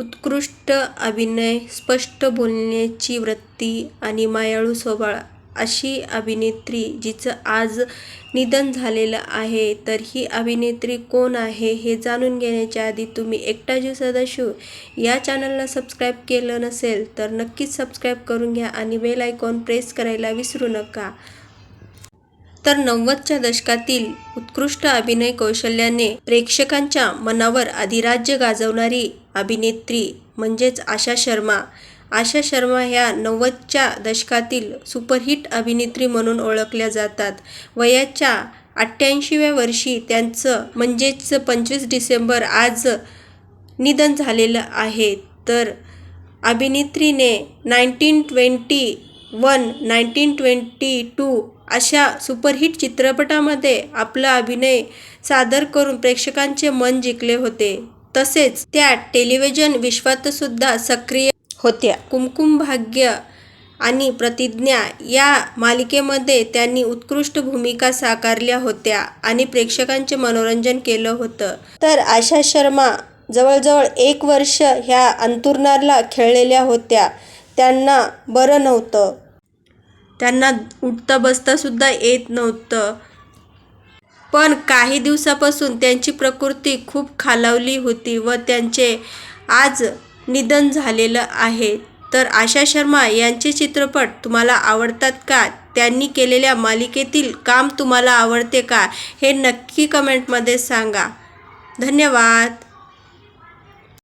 उत्कृष्ट अभिनय स्पष्ट बोलण्याची वृत्ती आणि मायाळू स्वभाव अशी अभिनेत्री जिचं आज निधन झालेलं आहे. तर ही अभिनेत्री कोण आहे हे जाणून घेण्याच्या आधी तुम्ही एकटा जीव सदाशिव या चॅनलला सबस्क्राईब केलं नसेल तर नक्कीच सबस्क्राईब करून घ्या आणि बेल आयकॉन प्रेस करायला विसरू नका. तर नव्वदच्या दशकातील उत्कृष्ट अभिनय कौशल्याने प्रेक्षकांच्या मनावर अधिराज्य गाजवणारी अभिनेत्री म्हणजेच आशा शर्मा. आशा शर्मा ह्या नव्वदच्या दशकातील सुपरहिट अभिनेत्री म्हणून ओळखल्या जातात. वयाच्या अठ्ठ्याऐंशीव्या वर्षी त्यांचं म्हणजेच पंचवीस डिसेंबर आज निधन झालेलं आहे. तर अभिनेत्रीने nineteen twenty one nineteen twenty two अशा सुपरहिट चित्रपटामध्ये आपला अभिनय सादर करून प्रेक्षकांचे मन जिंकले होते. तसेच त्या टेलिव्हिजन विश्वातसुद्धा सक्रिय होत्या. कुमकुम भाग्य आणि प्रतिज्ञा या मालिकेमध्ये त्यांनी उत्कृष्ट भूमिका साकारल्या होत्या आणि प्रेक्षकांचे मनोरंजन केलं होतं. तर आशा शर्मा जवळजवळ एक वर्ष ह्या अंतुरनारला खेळलेल्या होत्या. त्यांना बरं नव्हतं. त्यांना उठता बसतासुद्धा येत नव्हतं. पण काही दिवसापासून त्यांची प्रकृती खूप खालावली होती व त्यांचे आज निधन झालेलं आहे. तर आशा शर्मा यांचे चित्रपट तुम्हाला आवडतात का? त्यांनी केलेल्या मालिकेतील काम तुम्हाला आवडते का? हे नक्की कमेंटमध्ये सांगा. धन्यवाद.